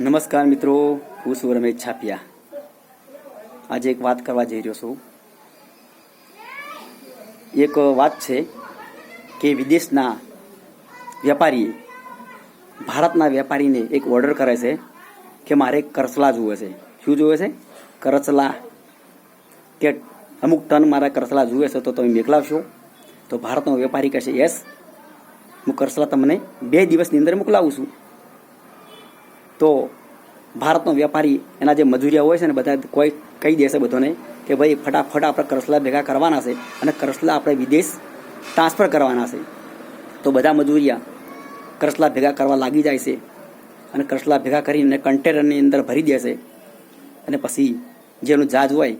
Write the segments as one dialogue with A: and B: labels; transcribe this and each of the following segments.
A: નમસ્કાર મિત્રો, હું છું રમેશ છાપિયા. આજે એક વાત કરવા જઈ રહ્યો છું. એક વાત છે કે વિદેશના વેપારીએ ભારતના વેપારીને એક ઓર્ડર કરે છે કે મારે કરસલા જુએ છે. શું જુએ છે? કરચલા કે અમુક ટન મારા કરસલા જુએ છે તો તમે મોકલાવશો? તો ભારતનો વેપારી કહેશે યસ હું કરસલા તમને બે દિવસની અંદર મોકલાવું છું. તો ભારતનો વેપારી એના જે મજૂરિયા હોય છે ને બધા કોઈ કહી દેશે બધાને કે ભાઈ ફટાફટ આપણે કરસલા ભેગા કરવાના છે અને કરસલા આપણે વિદેશ ટ્રાન્સફર કરવાના છે. તો બધા મજૂરિયા કરસલા ભેગા કરવા લાગી જાય છે અને કરસલા ભેગા કરીને કન્ટેનરની અંદર ભરી દેશે અને પછી જેનું જહાજ હોય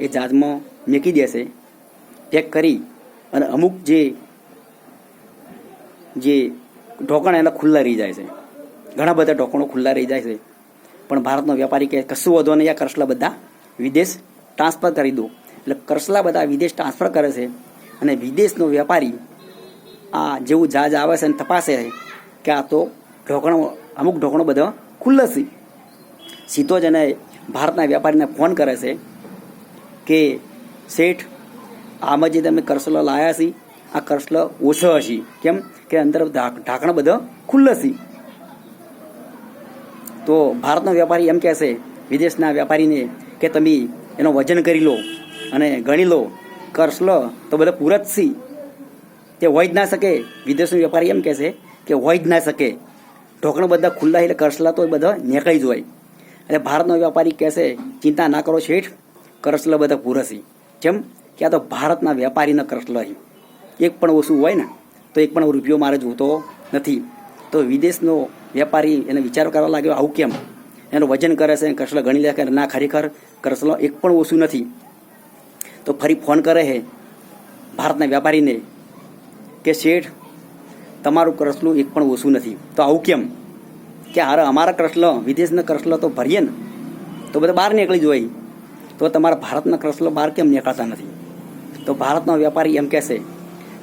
A: એ જહાજમાં મેકી દેશે પેક કરી અને અમુક જે જે ઢોકણ એના ખુલ્લા રહી જાય છે. ઘણા બધા ઢોકણો ખુલ્લા રહી જાય છે. પણ ભારતનો વેપારી કહે, કશું વધો નહીં, આ કરસલા બધા વિદેશ ટ્રાન્સફર કરી દો. એટલે કરસલા બધા વિદેશ ટ્રાન્સફર કરે છે અને વિદેશનો વેપારી આ જેવું જહાજ આવે છે અને તપાસે છે કે આ તો ઢોકણો, અમુક ઢોકણો બધા ખુલ્લા છે. સીધો જ એને ભારતના વેપારીને ફોન કરે છે કે, શેઠ, આમાં જે તમે કરસલો લાયા છે, આ કરસલો ઓછો હશે. કેમ? કે અંદર ઢાંકણ બધા ખુલ્લા છે. તો ભારતનો વેપારી એમ કહેશે વિદેશના વેપારીને કે તમે એનો વજન કરી લો અને ગણી લો, કર્સ લો, તો બધા પૂરત સી. તે હોય જ ના શકે. વિદેશનો વેપારી એમ કહેશે કે હોય જ ના શકે. ઢોકણા બધા ખુલ્લા એટલે કરસલા તો બધા નીકળી જ હોય. એટલે ભારતનો વેપારી કહેશે ચિંતા ના કરો શેઠ કરસલા બધા પૂરસી જેમ કે આ તો ભારતના વેપારીના કરસલા એક પણ ઓછું હોય ને, તો એક પણ રૂપિયો મારે જોતો નથી. તો વિદેશનો વેપારી એને વિચાર કરવા લાગ્યો, આવું કેમ? એનું વજન કરે છે કરસલો ગણી લે કે ના, ખરેખર કરસલો એક પણ ઓછું નથી. તો ફરી ફોન કરે છે ભારતના વેપારીને કે, શેઠ, તમારું કરસલું એક પણ ઓછું નથી. તો આવું કેમ? કે હારે અમારા કરસલો વિદેશના કરસલો તો ભરીએ ને, તો બધા બહાર નીકળી જ તો તમારા ભારતના કરસલો બહાર કેમ નીકળતા નથી? તો ભારતનો વેપારી એમ કહેશે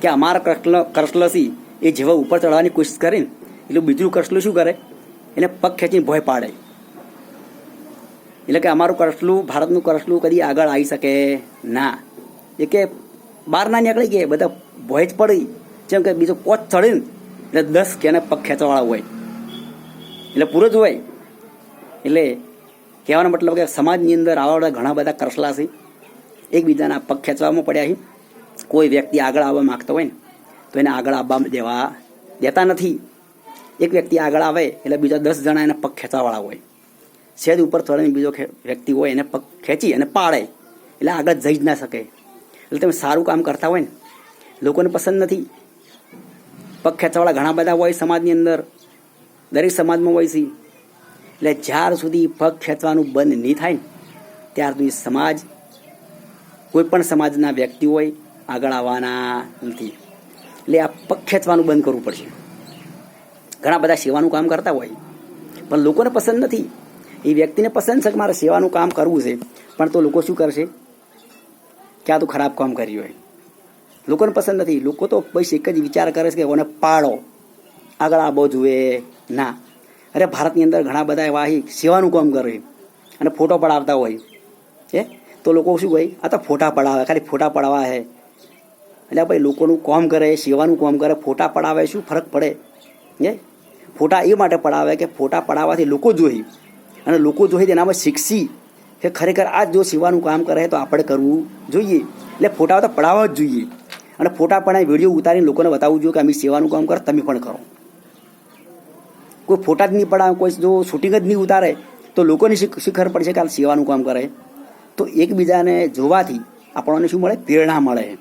A: કે, અમારા કરસલો કરસલસી એ જેવા ઉપર ચડવાની કોશિશ કરે ને એટલે બીજું કરસલું શું કરે? એને પગ ખેંચીને ભોય પાડે. એટલે કે અમારું કરસલું ભારતનું કરસલું કદી આગળ આવી શકે? ના. એ કે બહાર ના નીકળી ગયા, બધા ભોય જ પડી. જેમ કે બીજો પોચ ચડીને એટલે દસ કે એને પગ ખેંચવાવાળા હોય. એટલે પૂરો જ હોય. એટલે કહેવાનો મતલબ કે સમાજની અંદર આવા ઘણા બધા કરસલા છે. એકબીજાના પગ ખેંચવામાં પડ્યા છે. કોઈ વ્યક્તિ આગળ આવવા માગતો હોય ને, તો એને આગળ આવવા દેવા દેતા નથી. એક વ્યક્તિ આગળ આવે એટલે બીજા દસ જણા એને પગ ખેંચવાવાળા હોય. સહેજ ઉપર ચડીને બીજો વ્યક્તિ હોય એને પગ ખેંચી અને પાડે. એટલે આગળ જઈ જ ના શકે. એટલે તમે સારું કામ કરતા હોય ને, લોકોને પસંદ નથી. પગ ખેંચવાવાળા ઘણા બધા હોય સમાજની અંદર. દરેક સમાજમાં હોય છે. એટલે જ્યાર સુધી પગ ખેંચવાનું બંધ નહીં થાય ને, ત્યાર સુધી સમાજ, કોઈ પણ સમાજના વ્યક્તિ હોય આગળ આવવાના નથી. એટલે આ પગ ખેંચવાનું બંધ કરવું પડશે. ઘણા બધા સેવાનું કામ કરતા હોય. પણ લોકોને પસંદ નથી. એ વ્યક્તિને પસંદ છે કે મારે સેવાનું કામ કરવું છે, પણ તો લોકો શું કરશે? કે આ તો ખરાબ કામ કર્યું હોય. લોકોને પસંદ નથી. લોકો તો બસ એક જ વિચાર કરે છે કે કોને પાડો. આગળ આબો જુએ. ના. અરે ભારતની અંદર ઘણા બધા એવા સેવાનું કામ કરે અને ફોટો પડાવતા હોય. છે તો લોકો શું હોય આ તો ફોટા પડાવે. ખાલી ફોટા પડાવવા હે. એટલે ભાઈ લોકોનું કામ કરે, સેવાનું કામ કરે, ફોટા પડાવે શું ફરક પડે? હે? ફોટા એ માટે પડાવે કે ફોટા પડાવવાથી લોકો જોઈ અને લોકો જોઈ તેનામાં શીખશી કે ખરેખર આ જો સેવાનું કામ કરે તો આપણે કરવું જોઈએ. એટલે ફોટા તો પડાવવા જ જોઈએ. અને ફોટા પડાવી વીડિયો ઉતારીને લોકોને બતાવવું જોઈએ કે અમે સેવાનું કામ કરો, તમે પણ કરો. કોઈ ફોટા જ નહીં પડાવે, કોઈ જો શૂટિંગ જ નહીં ઉતારે, તો લોકોને શીખર પડશે કે આ સેવાનું કામ કરે. તો એકબીજાને જોવાથી આપણને શું મળે? પ્રેરણા મળે.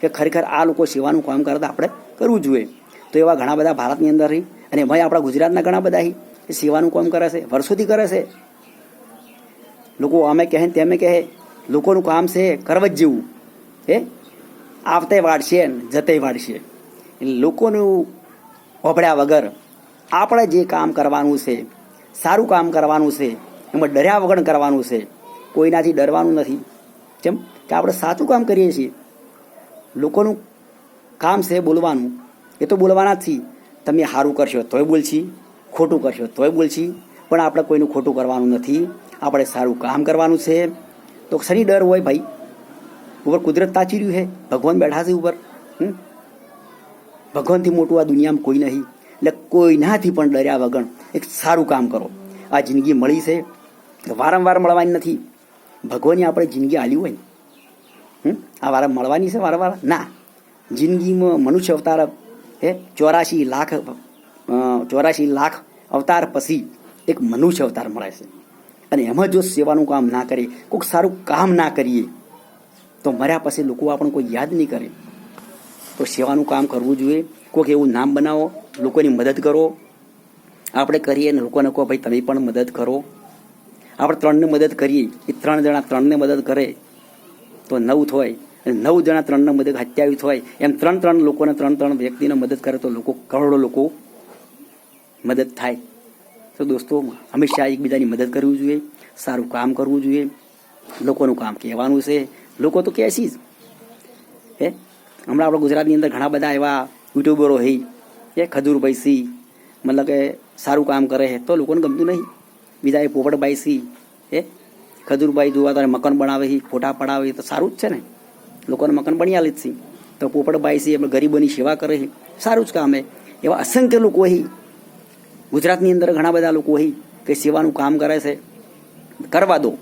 A: કે ખરેખર આ લોકો સેવાનું કામ કરે તો આપણે કરવું જોઈએ. તો એવા ઘણા બધા ભારતની અંદર અને એમાં આપણા ગુજરાતના ઘણા બધા એ સેવાનું કામ કરે છે, વર્ષોથી કરે છે. લોકો અમે કહે ને તેમે કહે, લોકોનું કામ છે કરવા જ જેવું. હે? આવતે વાળશે ને જતે વાળશે એટલે લોકોનું ઓભળ્યા વગર આપણે જે કામ કરવાનું છે, સારું કામ કરવાનું છે, એમાં ડર્યા વગર કરવાનું છે, કોઈનાથી ડરવાનું નથી. કેમ? કે આપણે સાચું કામ કરીએ છીએ. લોકોનું કામ છે બોલવાનું. એ તો બોલવાના જ છીએ. તમે સારું કરશો તોય બોલશી, ખોટું કરશો તોય બોલશી, પણ આપણે કોઈનું ખોટું કરવાનું નથી. આપણે સારું કામ કરવાનું છે. તો શની ડર હોય ભાઈ. ઉપર કુદરત તાચી રહ્યું છે. ભગવાન બેઠા છે ઉપર? ભગવાનથી મોટું આ દુનિયામાં કોઈ નહીં. એટલે કોઈનાથી પણ ડર્યા વગર એક સારું કામ કરો. આ જિંદગી મળી છે. વારંવાર મળવાની નથી. ભગવાને આપણે જિંદગી આલી હોય ને. આ વારંવાર મળવાની છે વારંવાર? ના. જિંદગીમાં મનુષ્ય અવતાર હે? ચોરાશી લાખ ચોરાશી લાખ અવતાર પછી એક મનુષ્ય અવતાર મળે છે. અને એમાં જો સેવાનું કામ ના કરીએ કોઈક સારું કામ ના કરીએ, તો મર્યા પછી લોકો આપણને કોઈ યાદ નહીં કરે. તો સેવાનું કામ કરવું જોઈએ. કોઈક એવું નામ બનાવો, લોકોની મદદ કરો. આપણે કરીએ અને લોકોને કહો, ભાઈ, તમે પણ મદદ કરો. આપણે ત્રણને મદદ કરીએ, એ ત્રણ જણા ત્રણને મદદ કરે, તો નવ થાય. નવ જણા ત્રણને મદદ હત્યાયુત હોય, એમ ત્રણ ત્રણ લોકોને ત્રણ ત્રણ વ્યક્તિને મદદ કરે તો લોકો કરોડો લોકો મદદ થાય. તો દોસ્તો, હંમેશા એકબીજાની મદદ કરવી જોઈએ, સારું કામ કરવું જોઈએ, લોકોનું કામ કહેવાનું છે. લોકો તો કહેશી જ. હે? હમણાં આપણા ગુજરાતની અંદર ઘણા બધા એવા યુટ્યુબરો હે એ ખજૂરભાઈ સી મતલબ કે સારું કામ કરે છે તો લોકોને ગમતું નહીં. બીજા એ પોપટભાઈ સી, હે, ખજૂરભાઈ જોવા તારે મકાન બનાવે છે ફોટા પડાવે તો સારું જ છે ને. લોકોને મકાન બની આલે છે. તો પોપટભાઈ છે આપણે ગરીબોની સેવા કરે છે. સારું જ કામ એવા અસંખ્ય લોકો હે ગુજરાતની અંદર ઘણા બધા લોકો હે કે સેવાનું કામ કરે છે. કરવા દો.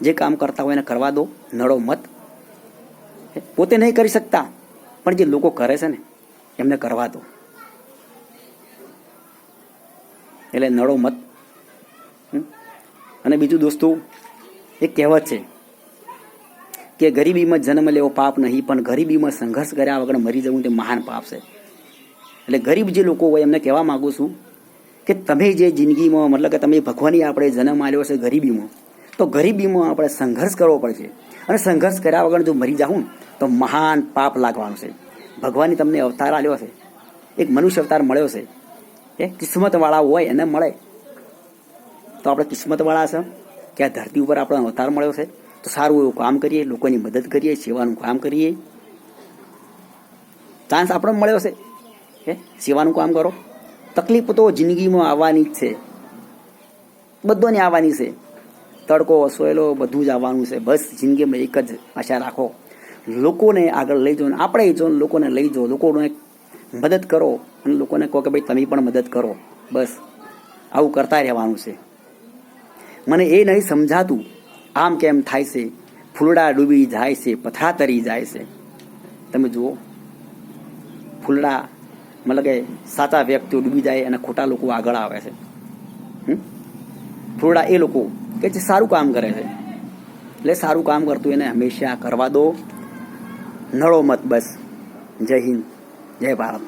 A: જે કામ કરતા હોય એને કરવા દો. નડો મત. પોતે નહીં કરી શકતા. પણ જે લોકો કરે છે ને, એમને કરવા દો. એટલે નડો મત? અને બીજું દોસ્તો, એક કહેવત છે. કે ગરીબીમાં જન્મ લેવો પાપ નહીં, પણ ગરીબીમાં સંઘર્ષ કર્યા વગર મરી જવું તે મહાન પાપ છે. એટલે ગરીબ જે લોકો હોય, એમને કહેવા માગું છું કે તમે જે જિંદગીમાં, મતલબ કે તમે ભગવાનની આપણે જન્મ આવ્યો છે ગરીબીમાં, તો ગરીબીમાં આપણે સંઘર્ષ કરવો પડશે. અને સંઘર્ષ કર્યા વગર જો મરી જાઉં તો મહાન પાપ લાગવાનું છે. ભગવાને તમને અવતાર આવ્યો છે. એક મનુષ્ય અવતાર મળ્યો છે. એ કિસ્મતવાળા હોય, એને મળે. તો આપણે કિસ્મતવાળા છે, કે આ ધરતી ઉપર આપણો અવતાર મળ્યો છે. તો સારું એવું કામ કરીએ, લોકોની મદદ કરીએ, સેવાનું કામ કરીએ. ચાન્સ આપણને મળ્યો છે. હે? સેવાનું કામ કરો. તકલીફ તો જિંદગીમાં આવવાની જ છે. બધોને આવવાની છે. તડકો, સોયલો, બધું જ આવવાનું છે. બસ જિંદગીમાં એક જ આશા રાખો. લોકોને આગળ લઈ જાઓ આપણે જો લોકોને લઈ જાઓ લોકોને મદદ કરો અને લોકોને કહો કે ભાઈ તમે પણ મદદ કરો. બસ. આવું કરતા રહેવાનું છે. મને એ નહીં સમજાતું આમ કેમ થાય છે? ફૂલડા ડૂબી જાય છે પથરા તરી જાય છે. તમે જુઓ. ફૂલડા મતલબ કે સાચા વ્યક્તિઓ ડૂબી જાય અને ખોટા લોકો આગળ આવે છે? ફૂલડા એ લોકો કે જે સારું કામ કરે છે. એટલે સારું કામ કરતું એને હંમેશા કરવા દો. નળો મત બસ. જય હિન્દ. જય ભારત.